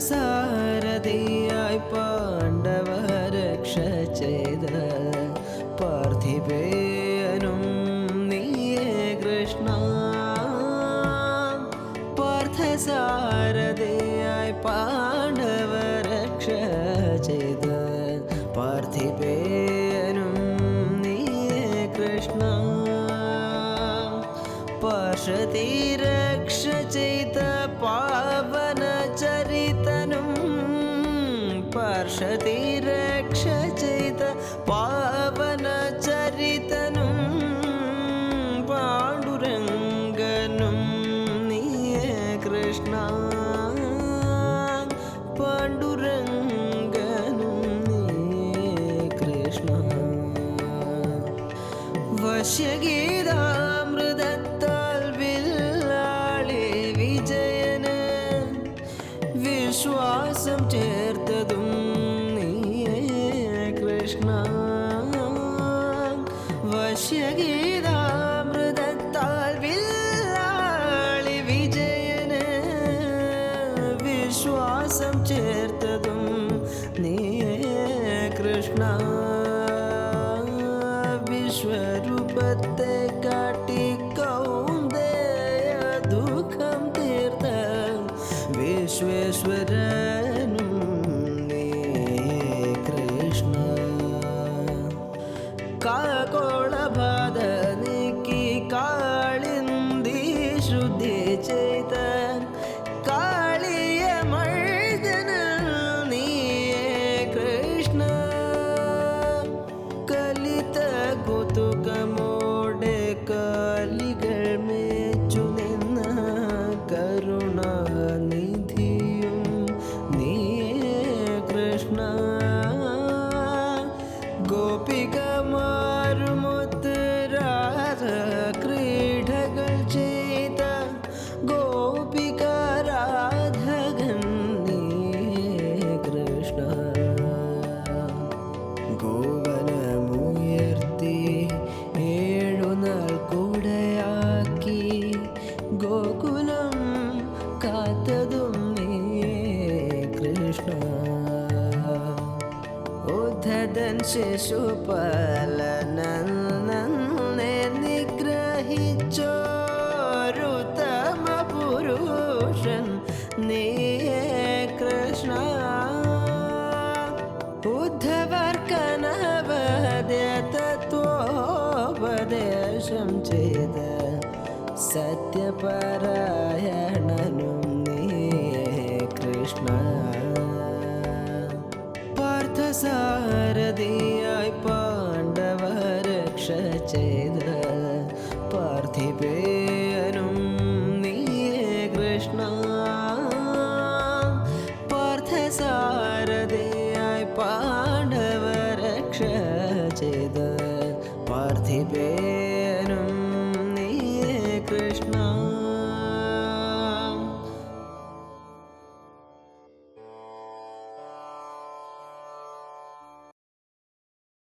സാരഥിയായി പാണ്ഡവ രക്ഷ ചെയ്ത പാർത്ഥിവേയനും നീയേ കൃഷ്ണ. പാർത്ഥസാരഥിയായി പാണ്ഡവ രക്ഷ ചെയ്ത പാർത്ഥിവേയനും നീയേ കൃഷ്ണ. പാർശ്വതി രക്ഷ ചെയ്ത പാവ പാർഷതി രക്ഷ ചെയ്ത പാവന ചരിതനും പാണ്ഡുരംഗനും നീയ കൃഷ്ണ. പാണ്ഡുരംഗനും നീയ കൃഷ്ണ. വശ്യഗീതാമൃതത്താൽ വില്ലാളി വിജയന് വിശ്വാസം ചേർത്തതും വശ്യഗീതാമൃതത്താൽ വില്ലാളി വിജയന് വിശ്വാസം ചേർത്തതും നീയേ കൃഷ്ണ. വിശ്വരൂപത്തെ കാട്ടി കൗന്ദയ ദുഃഖം തീർത്ത വിശ്വേശ്വരനും നീ കൃഷ്ണ. കാകോളബാധ കൃഷ്ണ. ഗോവനമുയർത്തി ഏഴുനാൾ കൂടെയാക്കി ഗോകുലം കാത്തതും നീ കൃഷ്ണ. ഉദ്ധതൻ ശിശുപാലനെ നിഗ്രഹിച്ചോരുത്തമ പുരുഷൻ. നീയേ കൃഷ്ണ. ഉദ്ധവർക്കനവദ്യതത്വോപദേശം ചെയ്ത സത്യപാരായണനും നീ കൃഷ്ണ. പാർത്ഥസാരഥിയായി പാണ്ഡവ രക്ഷ ചെയ്ത പാർത്ഥിപേ पार्थिवे